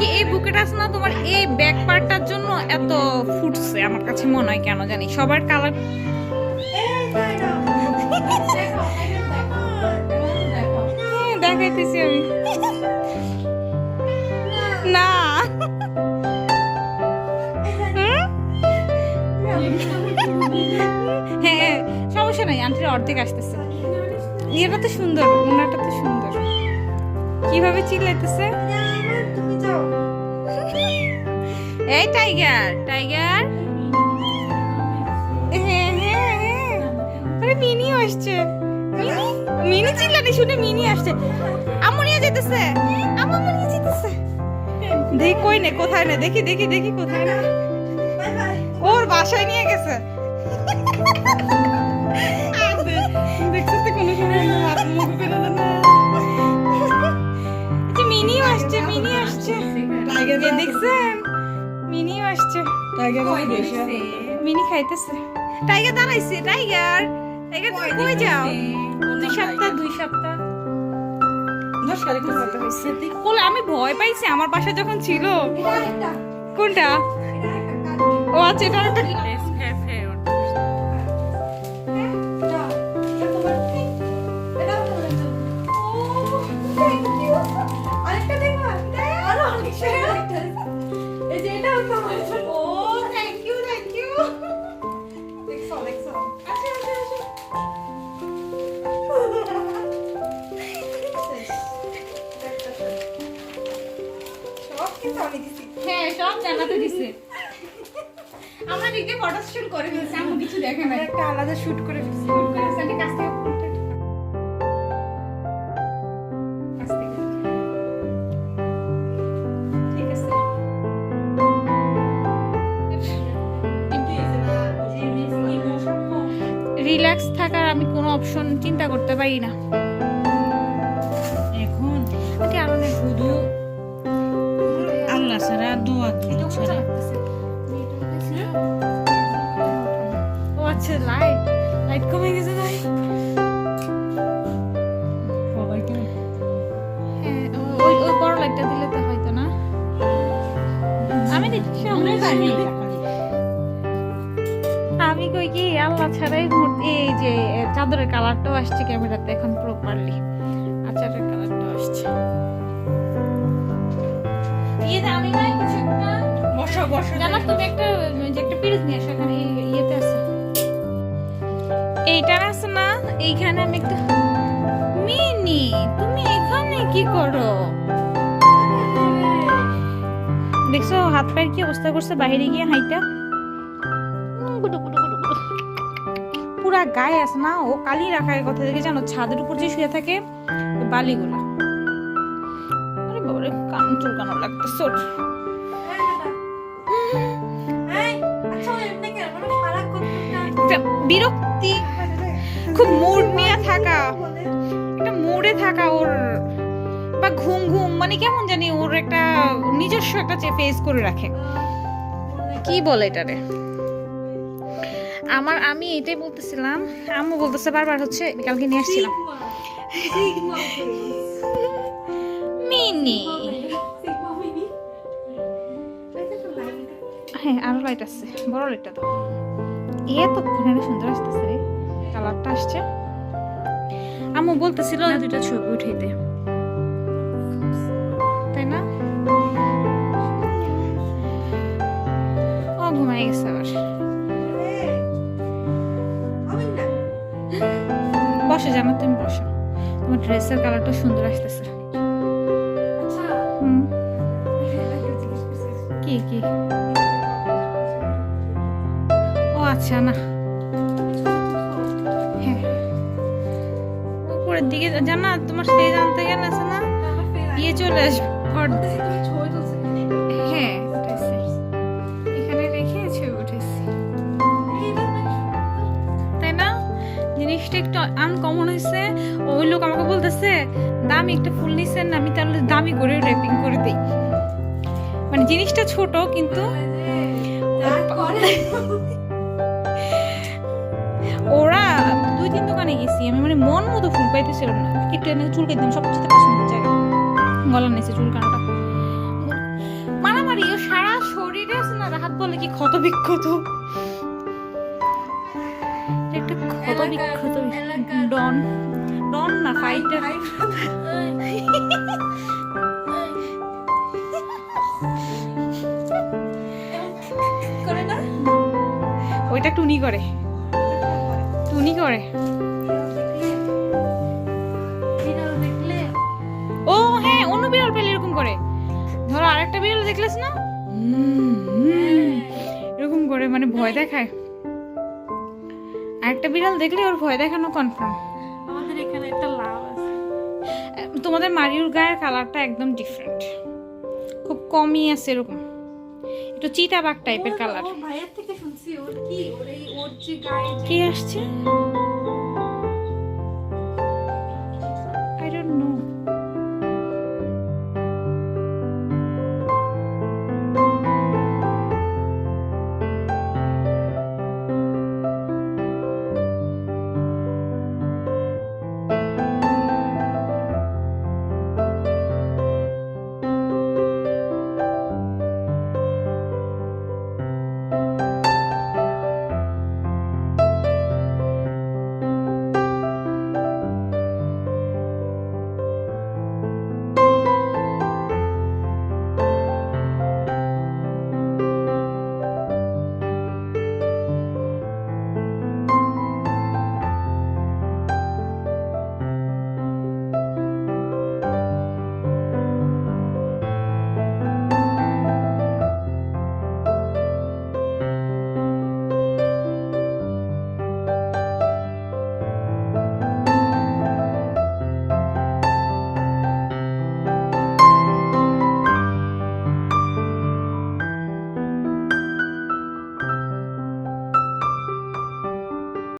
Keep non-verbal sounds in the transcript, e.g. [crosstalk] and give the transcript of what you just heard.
কি এই বুকেটা আছে না তোমার এই ব্যাক পার্টটার জন্য এত ফুটছে? আমার কাছে মনে হয় কেন জানি। সবার কালার দেখাইতেছি আমি। না। হ্যাঁ সমস্যা নাই আন্টির অর্ধেক আসতেছে। ইয়েটা তো সুন্দর ওনাটা তো সুন্দর। কীভাবে চিল্লাইতেছে? [laughs] এই টাইগার টাইগার। হ্যাঁ হ্যাঁ হ্যাঁ। আরে, মিনি আসছে। মিনি মিনি চিল্লানি শুনে মিনি আসছে। আমু নিয়ে যেতেছে আমু আমু যেতেছে দেখি, কই নে, কোথায় না? দেখি দেখি দেখি কোথায় না। ওর বাসায় নিয়ে গেছে। দেখছিস তো কোনো সময় মুখ ফেলে না। মিনি খাইতেছে। টাইগার দাঁড়াইছে টাইগার টাইগার তুমি কই যাও? দুই সপ্তাহ দুই সপ্তাহ। বলে আমি ভয় পাইছি আমার বাসা যখন ছিল। কোনটা? ও আচ্ছা এটা একটা সব জানাতে দিছে। আমরা দিকে ফটো শুট করে ফেলছি আমি কিছু দেখে না একটা আলাদা শুট করে ফেলছি। শুট করে ফেলছি কাছ থেকে ঠিক আছে। রিল্যাক্স থাকার আমি কোনো অপশন চিন্তা করতে পারি না। ও আচ্ছা লাইট লাইট কমে গেছে তাই। হ্যাঁ ওই ওই বড় লাইটটা দিলে তো হয়তো না। আমি মনে আমি কই কি আল্লাহ ছাড়াই মুহূর্তে এই যে চাদরের কালারটাও আসছে ক্যামেরাতে এখন প্রপারলি আচারের কালারটাও আসছে। ইয়ে আমি একটা বসো বসো জানো তুমি একটা একটা পিরিজ নিয়ে আসো এখানে ইয়েতে আছে। এইটার আছে না এইখানে আমি একটা মিনি তুমি এখানে কি করো? দেখছ হাত পায়ের কি অবস্থা করছে? বাইরে গিয়ে হাইটা। পুরা গায়ে আছে না ও কালি রাখার কথা দেখে জানো ছাদের উপর যে শুয়ে থাকে বালিগুলো। আরে বাবারে কান চুলকানো লাগতেছে বিরক্তি, খুব মুড নিয়ে থাকা, একটা মুডে থাকা ওর, বা ঘুম ঘুম মানে কেমন জানি ওর একটা নিজস্ব একটা ফেস করে রাখে। কি বলে এটারে আমার, আমি এটাই বলতেছিলাম, আম্মু বলতেছে বারবার হচ্ছে কালকে নিয়ে আসছিলাম। মিনি। হ্যাঁ আরও লাইট আছে, বড় লাইটটা তো এতক্ষণ সুন্দর আসতেছে রে। কালারটা আসছে। আম্মু বলতেছিল দুইটা ছবি উঠাইতে। তাই না? ও ঘুমাই গেছে আবার। বসো জানো তুমি বসো। তোমার ড্রেসের কালারটা সুন্দর আসতেছে। হুম। কি কি? না। হ্যাঁ। উপরের দিকে জানা, তোমার স্টেজ আনতে গেলে না? ইয়ে চলে আসবে হ্যাঁ তাই না? জিনিসটা একটু আনকমন হয়েছে। ওই লোক আমাকে বলতেছে, দামি একটা ফুল নিছেন আমি তাহলে দামি করে র্যাপিং করে দিই। মানে জিনিসটা ছোট, কিন্তু দুই তিন দোকানে গেছি আমি মানে মন মতো ফুল পাইতেছিলাম না। একটু এনে চুল কেটে দিন সবচেয়ে পছন্দ জায়গা। গলা নিয়েছে চুল কানাটা। মারামারি সারা শরীরে আছে না হাত বলে কি ক্ষত বিক্ষত একটা ডন। ডন না? ওইটা টুনি করে। টুনি করে? ও হ্যাঁ অন্য বিড়াল পেলে এরকম করে। ধরো আরেকটা বিড়াল দেখলেস না? এরকম করে মানে ভয় দেখায়। আরেকটা বিড়াল দেখলে ওর ভয় দেখানো কনফার্ম আমাদের এখানে একটা লাভ আছে। তোমাদের মারিউর গায়ের কালারটা একদম ডিফারেন্ট খুব কমই আছে এরকম। একটু চিতাবাগ টাইপের কালার কে আসছে